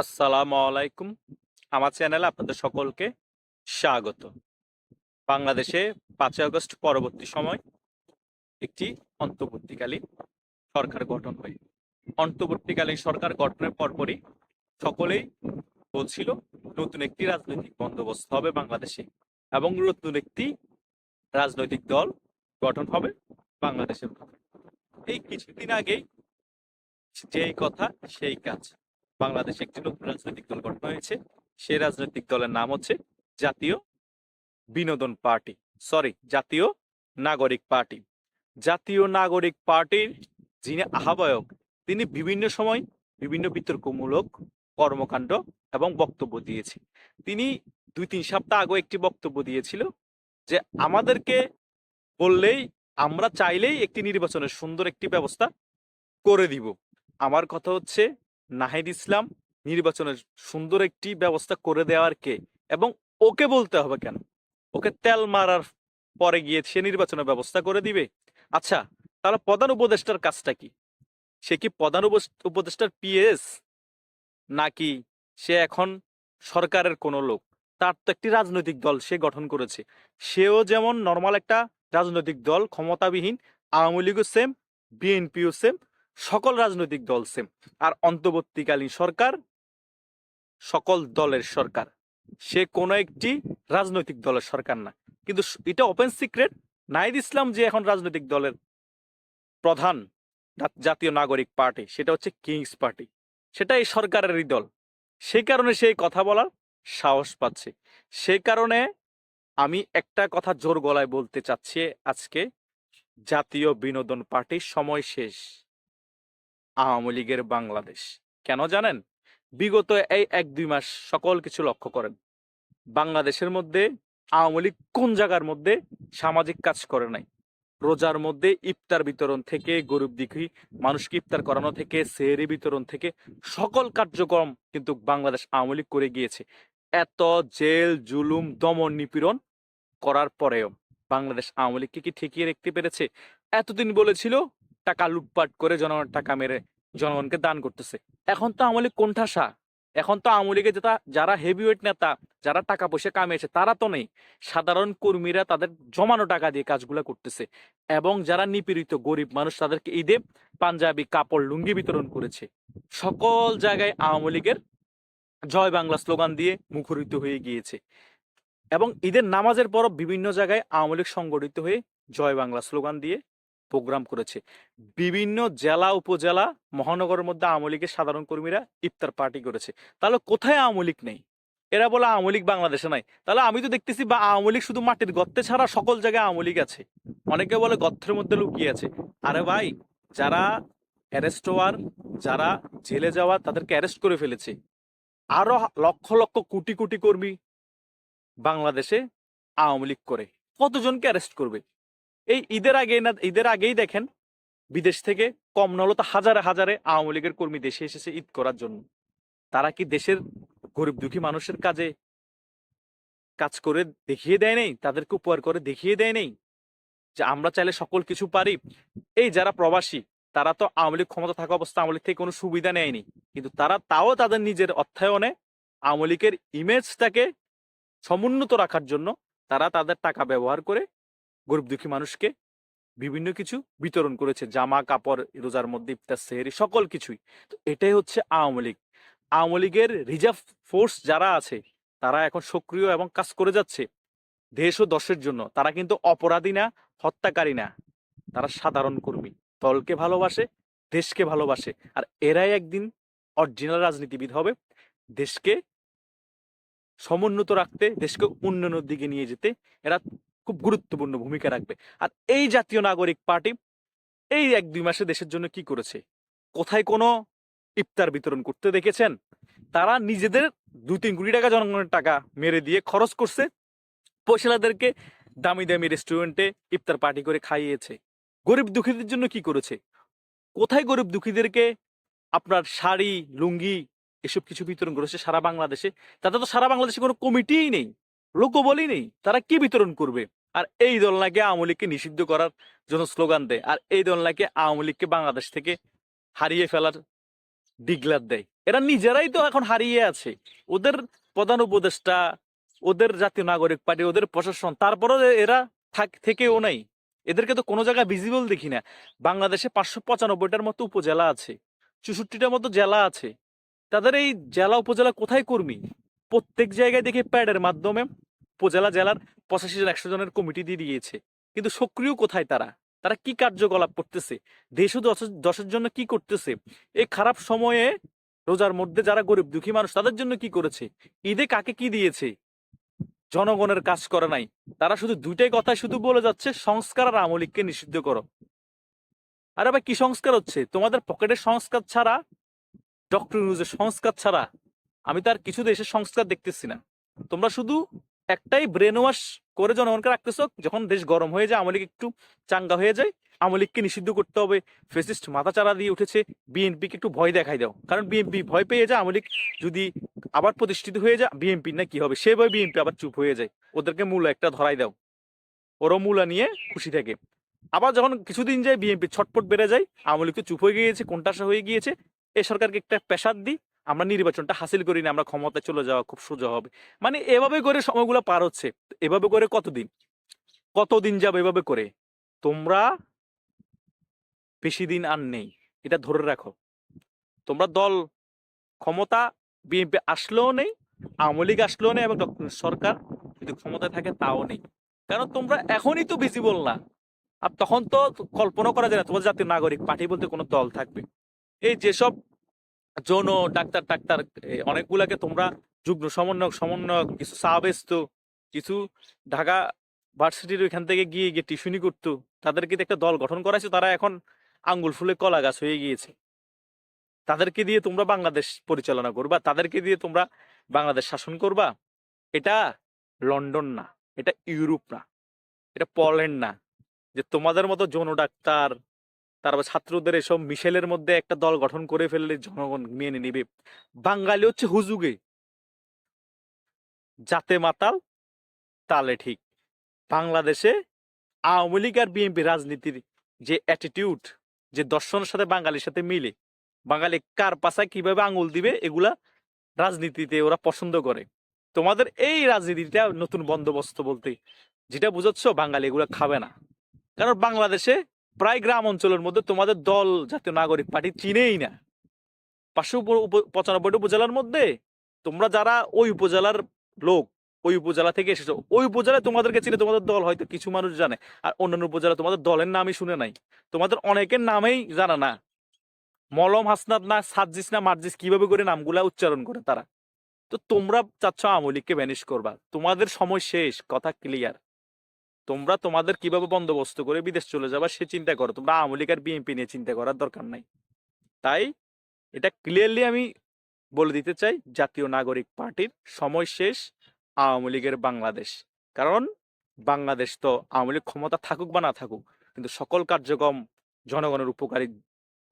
আসসালামু আলাইকুম। আমার চ্যানেলে আপনাদের সকলকে স্বাগত। বাংলাদেশে পাঁচই আগস্ট পরবর্তী সময় একটি অন্তর্বর্তীকালীন সরকার গঠন হয়। অন্তর্বর্তীকালীন সরকার গঠনের পরপরই সকলেই বলছিল, নতুন একটি রাজনৈতিক বন্দোবস্ত হবে বাংলাদেশে এবং নতুন একটি রাজনৈতিক দল গঠন হবে বাংলাদেশের এই কিছুদিন আগেই যেই কথা, সেই কাজ বাংলাদেশে একটি নতুন রাজনৈতিক দল গঠন হয়েছে। সেই রাজনৈতিক দলের নাম হচ্ছে জাতীয় বিনোদন পার্টি। সরি জাতীয় নাগরিক পার্টি। জাতীয় নাগরিক পার্টির যিনি আহ্বায়ক, তিনি বিভিন্ন সময় বিভিন্ন বিতর্কমূলক কর্মকাণ্ড এবং বক্তব্য দিয়েছে। তিনি দুই তিন সপ্তাহ আগে একটি বক্তব্য দিয়েছিল যে, আমাদেরকে বললেই, আমরা চাইলেই একটি নির্বাচনের সুন্দর একটি ব্যবস্থা করে দিব। আমার কথা হচ্ছে নাহিদ ইসলাম নির্বাচনের সুন্দর একটি ব্যবস্থা করে দেওয়ার কে এবং ওকে বলতে হবে কেন? ওকে তেল মারার পরে গিয়ে সে নির্বাচনের ব্যবস্থা করে দিবে? আচ্ছা তাহলে প্রধান উপদেষ্টার কাজটা কি? সে কি প্রধান উপদেষ্টার পিএস নাকি সে এখন সরকারের কোনো লোক? তার তো একটি রাজনৈতিক দল সে গঠন করেছে। সেও যেমন নর্মাল একটা রাজনৈতিক দল, ক্ষমতাবিহীন, আওয়ামী লীগও সেম বিএনপিও সেম সকল রাজনৈতিক দল সেম আর অন্তর্বর্তীকালীন সরকার সকল দলের সরকার। সে কোনো একটি রাজনৈতিক দলের সরকার না। কিন্তু এটা ওপেন সিক্রেট নাইদ ইসলাম যে এখন রাজনৈতিক দলের প্রধান জাতীয় নাগরিক পার্টি, সেটা হচ্ছে কিংস পার্টি সেটা এই সরকারেরই দল। সেই কারণে সেই কথা বলার সাহস পাচ্ছে। সেই কারণে আমি একটা কথা জোর গলায় বলতে চাচ্ছি, আজকে জাতীয় বিনোদন পার্টির সময় শেষ। আওয়ামী লীগের বাংলাদেশ। কেন জানেন? বিগত এই এক দুই মাস সকল কিছু লক্ষ্য করেন। বাংলাদেশের মধ্যে আওয়ামী লীগ কোন জায়গার মধ্যে সামাজিক কাজ করে নাই? রোজার মধ্যে ইফতার বিতরণ থেকে গরিব দিঘি, মানুষকে ইফতার করানো থেকে, সেহরি বিতরণ থেকে সকল কার্যক্রম কিন্তু বাংলাদেশ আওয়ামী লীগ করে গিয়েছে। এত জেল, জুলুম, দমন, নিপীড়ন করার পরেও বাংলাদেশ আওয়ামী লীগকে কি ঠেকিয়ে রাখতে পেরেছে? এতদিন বলেছিল টাকা লুটপাট করে জনগণের টাকা মেরে জনগণকে দান করতেছে। এখন তো আওয়ামী লীগ কোণঠাসা। এখন তো আওয়ামী লীগের যেটা, যারা হেভিওয়েট নেতা, যারা টাকা পয়সা কামিয়েছে, তারা তো নেই। সাধারণ কর্মীরা তাদের জমানো টাকা দিয়ে কাজগুলো করতেছে এবং যারা নিপীড়িত, গরিব মানুষ তাদেরকে ঈদে পাঞ্জাবি, কাপড়, লুঙ্গি বিতরণ করেছে। সকল জায়গায় আওয়ামী লীগের জয় বাংলা স্লোগান দিয়ে মুখরিত হয়ে গিয়েছে এবং ঈদের নামাজের পর বিভিন্ন জায়গায় আওয়ামী লীগ সংগঠিত হয়ে জয় বাংলা স্লোগান দিয়ে প্রোগ্রাম করেছে। বিভিন্ন জেলা, উপজেলা, মহানগরের মধ্যে আওয়ামী লীগের সাধারণ কর্মীরা ইফতার পার্টি করেছে। তাহলে কোথায় আওয়ামী লীগ নেই? এরা বলে আওয়ামী লীগ বাংলাদেশে নাই। তাহলে আমি তো দেখতেছি বা আওয়ামী লীগ শুধু মাটির গর্তে ছাড়া সকল জায়গায় আওয়ামী লীগ আছে। অনেকে বলে গর্তের মধ্যে লুকিয়ে আছে। আরে ভাই, যারা অ্যারেস্ট হওয়ার, যারা জেলে যাওয়া তাদেরকে অ্যারেস্ট করে ফেলেছে। আরও লক্ষ লক্ষ কোটি কোটি কর্মী বাংলাদেশে আওয়ামী লীগ করে। কতজনকে অ্যারেস্ট করবে? এই ঈদের আগে না, ঈদের আগেই দেখেন, বিদেশ থেকে কম না হলো তো হাজারে হাজারে আওয়ামী লীগের কর্মী দেশে এসেছে ঈদ করার জন্য। তারা কি দেশের গরিব দুঃখী মানুষের কাজে কাজ করে দেখিয়ে দেয় নেই? তাদেরকে উপহার করে দেখিয়ে দেয় নেই? যে আমরা চাইলে সকল কিছু পারি? এই যারা প্রবাসী, তারা তো আওয়ামী লীগ ক্ষমতা থাকা অবস্থা আওয়ামী থেকে কোনো সুবিধা নেয়নি। কিন্তু তারা তাও তাদের নিজের অর্থায়নে আওয়ামী লীগের ইমেজটাকে সমুন্নত রাখার জন্য তারা তাদের টাকা ব্যবহার করে গরিব দুঃখী মানুষকে বিভিন্ন কিছু বিতরণ করেছে। জামা, কাপড়, রোজার মধ্যে, ইফতার, সেহেরি, সকল কিছুই। তো এটাই হচ্ছে আওয়ামী লীগ। আওয়ামী লীগের রিজার্ভ ফোর্স যারা আছে, তারা এখন সক্রিয় এবং কাজ করে যাচ্ছে দেশ ও দশের জন্য। তারা কিন্তু অপরাধী না, হত্যাকারী না। তারা সাধারণ কর্মী। দলকে ভালোবাসে, দেশকে ভালোবাসে। আর এরাই একদিন অরিজিনাল রাজনীতিবিদ হবে। দেশকে সমুন্নত রাখতে, দেশকে উন্নয়নের দিকে নিয়ে যেতে। এরা খুব গুরুত্বপূর্ণ ভূমিকা রাখবে। আর এই জাতীয় নাগরিক পার্টি এই এক দুই মাসে দেশের জন্য কি করেছে? কোথায় কোনো ইফতার বিতরণ করতে দেখেছেন? তারা নিজেদের দুই তিন কোটি টাকা জনগণের টাকা মেরে দিয়ে খরচ করছে। পয়সালাদেরকে দামি দামি রেস্টুরেন্টে ইফতার পার্টি করে খাইয়েছে। গরিব দুঃখীদের জন্য কি করেছে? কোথায় গরিব দুঃখীদেরকে আপনার শাড়ি, লুঙ্গি এসব কিছু বিতরণ করেছে সারা বাংলাদেশে? তাতে তো সারা বাংলাদেশে কোনো কমিটিই নেই, লোকবলই নেই। তারা কি বিতরণ করবে? আর এই দল নাকি আওয়ামী লীগকে নিষিদ্ধ করার জন্য স্লোগান দেয়। আর এই দল নাকি আওয়ামী লীগকে বাংলাদেশ থেকে হারিয়ে ফেলার ডিগলার দেয়। এরা নিজেরাই তো এখন হারিয়ে আছে। ওদের প্রধান উপদেষ্টা, ওদের জাতীয় নাগরিক পার্টি, ওদের প্রশাসন, তারপরেও এরা থাক, থেকেও নাই। এদেরকে তো কোনো জায়গায় ভিজিবল দেখি না। বাংলাদেশে পাঁচশো পঁচানব্বইটার মতো উপজেলা আছে, চৌষট্টিটার মতো জেলা আছে। তাদের এই জেলা উপজেলা কোথায় কর্মী? প্রত্যেক জায়গায় দেখে প্যাডের মাধ্যমে উপজেলা জেলার পঁচাশি জন, একশো জনের কমিটি দিয়ে দিয়েছে। কিন্তু সক্রিয় কোথায় তারা? তারা কি কার্যকলাপ করতেছে? দেশ দশের জন্য কি করতেছে? এই খারাপ সময়ে রোজার মধ্যে যারা গরিব, দুঃখী মানুষ, তাদের জন্য কি করেছে? ঈদে কাকে কি দিয়েছে? জনগণের কাজ করে নাই। তারা শুধু দুইটাই কথা শুধু বলে যাচ্ছে, সংস্কার আর আমলিককে নিষিদ্ধ করো। আরে ভাই, কি সংস্কার হচ্ছে? তোমাদের পকেটের সংস্কার ছাড়া, ডক্টর নিউজের সংস্কার ছাড়া আমি তার কিছু দেশের সংস্কার দেখতেছি না। তোমরা শুধু একটাই ব্রেন ওয়াশ করে জনগণকে রাখতেছো যখন দেশ গরম হয়ে যায় আমলিক একটু চাঙ্গা হয়ে যায় আমলিককে নিষিদ্ধ করতে হবে ফেসিস্ট মাথা চারা দিয়ে উঠেছে বিএনপিকে একটু ভয় দেখাই দাও। কারণ বিএনপি ভয় পেয়ে যায় আমলিক যদি আবার প্রতিষ্ঠিত হয়ে যায় বিএনপি না কি হবে? সে ভয় বিএনপি আবার চুপ হয়ে যায়। ওদেরকে মূল একটা ধরাই দাও। ওরও মূলা নিয়ে খুশি থাকে। আবার যখন কিছুদিন যায় বিএনপি ছটপট বেড়ে যায় আমলিক তো চুপ হয়ে গিয়েছে কোনটাসা হয়ে গিয়েছে, এ সরকারকে একটা পেশাদ দিই আমরা নির্বাচনটা হাসিল করি না, আমরা ক্ষমতায় চলে যাওয়া খুব সোজা হবে। মানে এভাবে করে সময়গুলো পার হচ্ছে। এভাবে করে কতদিন? কতদিন যাবে এভাবে করে? তোমরা বেশি দিন আর নেই। এটা ধরে রাখো। তোমরা দল, ক্ষমতা, বিএনপি আসলেও নেই, আওয়ামী লীগ আসলেও নেই এবং সরকার যদি ক্ষমতায় থাকে তাও নেই। কারণ তোমরা এখনই তো ভিজিবল না। আর তখন তো কল্পনা করা যায় না তোমার জাতীয় নাগরিক, পার্টি বলতে কোনো দল থাকবে। এই যেসব যৌন, ডাক্তার, টাক্তার অনেকগুলাকে তোমরা যুগ্ম সমন্বয়ক সমন্বয়ক, কিছু সাবেস্ত, কিছু ঢাকা ভার্সিটির ওইখান থেকে গিয়ে গিয়ে টিউশনি করতো। তাদেরকে একটা দল গঠন করাইছো, তারা এখন আঙ্গুল ফুলে কলা গাছ হয়ে গিয়েছে। তাদেরকে দিয়ে তোমরা বাংলাদেশ পরিচালনা করবা, তাদেরকে দিয়ে তোমরা বাংলাদেশ শাসন করবা। এটা লন্ডন না, এটা ইউরোপ না, এটা পোল্যান্ড না, যে তোমাদের মতো যৌন ডাক্তার তারপর ছাত্রদের এসব মিশেলের মধ্যে একটা দল গঠন করে ফেললে জনগণ মেনে নিবে। বাঙালি হচ্ছে হুজুগে। জাতে মাতাল, তালে ঠিক। বাংলাদেশে আওয়ামী লীগ আর বিএনপি রাজনীতির যে অ্যাটিটিউড যে দর্শনের সাথে বাঙালির সাথে মিলে, বাঙালি কার পাশায় কীভাবে আঙুল দিবে, এগুলা রাজনীতিতে ওরা পছন্দ করে। তোমাদের এই রাজনীতিটা নতুন বন্দোবস্ত বলতে যেটা বুঝাচ্ছ, বাঙালি এগুলো খাবে না। কারণ বাংলাদেশে প্রায় গ্রাম অঞ্চলের মধ্যে তোমাদের দল জাতীয় নাগরিক পার্টি চিনেই না। পাঁচশো পঁচানব্বইটা উপজেলার মধ্যে তোমরা যারা ওই উপজেলার লোক, ওই উপজেলা থেকে এসেছ, ওই উপজেলায় তোমাদেরকে চিনে তোমাদের দল হয়তো কিছু মানুষ জানে, আর অন্যান্য উপজেলা তোমাদের দলের নামই শুনে নাই। তোমাদের অনেকের নামেই জানা না। মলম হাসনাত না সাজিস না, মার্জিস কীভাবে করে নামগুলা উচ্চারণ করে তারা? তো তোমরা চাচ্ছ আওয়ামী লীগকে ব্যানিশ করবা তোমাদের সময় শেষ, কথা ক্লিয়ার তোমরা তোমাদের কীভাবে বন্দোবস্ত করে বিদেশ চলে যাবা সে চিন্তা করো। তোমরা আওয়ামী লীগ আর বিএনপি নিয়ে চিন্তা করার দরকার নাই। তাই এটা ক্লিয়ারলি আমি বলে দিতে চাই, জাতীয় নাগরিক পার্টির সময় শেষ, আওয়ামী লীগের বাংলাদেশ। কারণ বাংলাদেশ তো আওয়ামী লীগ ক্ষমতা থাকুক বা না থাকুক, কিন্তু সকল কার্যক্রম জনগণের উপকারী,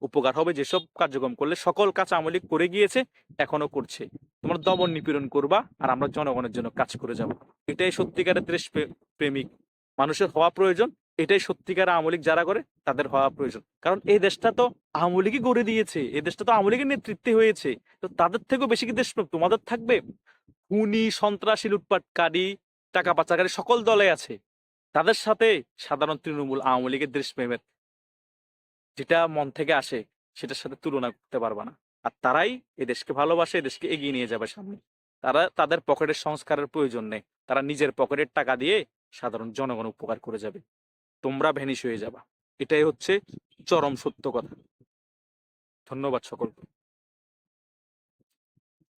উপকার হবে। যেসব কার্যক্রম করলে সকল কাজ আওয়ামী লীগ করে গিয়েছে, এখনও করছে। তোমরা দমন নিপীড়ন করবা আর আমরা জনগণের জন্য কাজ করে যাব। এটাই সত্যিকারের দেশ প্রে- প্রেমিক মানুষের হওয়া প্রয়োজন, এটাই সত্যিকার আমলিক যারা করে, তাদের হওয়া প্রয়োজন। কারণ এই দেশটা তো আওয়ামী লীগই গড়ে দিয়েছে, এই দেশটা তো আওয়ামী লীগের নেতৃত্বে হয়েছে। তো তাদের থেকেও বেশি কি দেশপ্রেম তোমাদের থাকবে? খুনি, সন্ত্রাসী, লুটপাটকারী, টাকা পাচারকারী সকল দলে আছে। তাদের সাথে সাধারণ তৃণমূল আওয়ামী লীগের দেশপ্রেমের যেটা মন থেকে আসে, সেটার সাথে তুলনা করতে পারবা না। আর তারাই এ দেশকে ভালোবাসে দেশকে এগিয়ে নিয়ে যাবে সামনে। তারা তাদের পকেটের সংস্কারের প্রয়োজন নেই। তারা নিজের পকেটের টাকা দিয়ে সাধারণ জনগণ উপকার করে যাবে। তোমরা ভ্যানিশ হয়ে যাবা। এটাই হচ্ছে চরম সত্য কথা। ধন্যবাদ সকলকে।